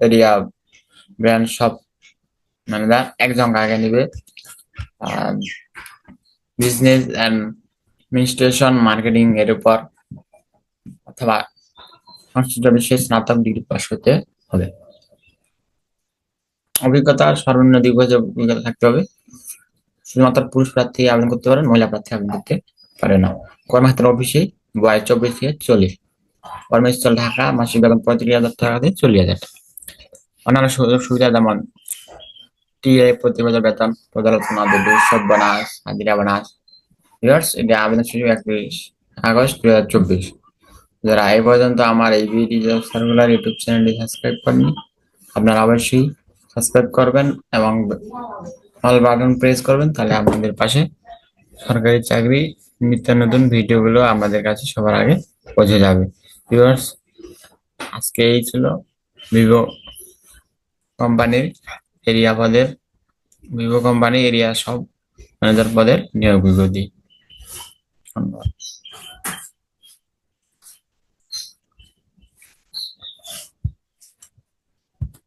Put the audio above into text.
Area brand সব মানে একজন আগে নিবে। বিজনেস অ্যান্ড অ্যাডমিনিস্ট্রেশন মার্কেটিং এর উপর, অথবা সংশ্লিষ্ট বিষয়ে স্নাতক ডিগ্রি পাস করতে হবে। অভিজ্ঞতা সর্বনিম্ন দুই বছর অভিজ্ঞতা থাকতে হবে। শুধুমাত্র পুরুষ প্রার্থী আবেদন করতে পারেন, মহিলা প্রার্থী আবেদন করতে পারে না। কর্মক্ষেত্র অফিসে বয়স চব্বিশ থেকে চল্লিশ। কর্মস্থল ঢাকা, মাসিক বেতন পঁয়ত্রিশ হাজার টাকা থেকে চল্লিশ হাজার অন্যান্য সুযোগ সুবিধা যেমন টিএ প্রতি বছর বেতন দুটি উৎসব বোনাস, হাজিরা বোনাস। ভিউয়ার্স এটা আবেদন শুরু একত্রিশ আগস্ট দুই হাজার চব্বিশ। যারা এই পর্যন্ত আমার এই ভিডিও সার্কুলার ইউটিউব চ্যানেলটি সাবস্ক্রাইব করেনি আপনারা অবশ্যই সাবস্ক্রাইব করবেন এবং অল বাটন প্রেস করবেন, তাহলে আপনাদের পাশে সরকারি চাকরি নিত্য নতুন ভিডিওগুলো আমাদের কাছে সবার আগে পৌঁছে যাবে। ভিউয়ার্স আজকে এই ছিল ভিভো কোম্পানির এরিয়া পদের ভিভো কোম্পানি এরিয়া সব ম্যানেজার পদের নিয়োগ বিজ্ঞপ্তি। ধন্যবাদ।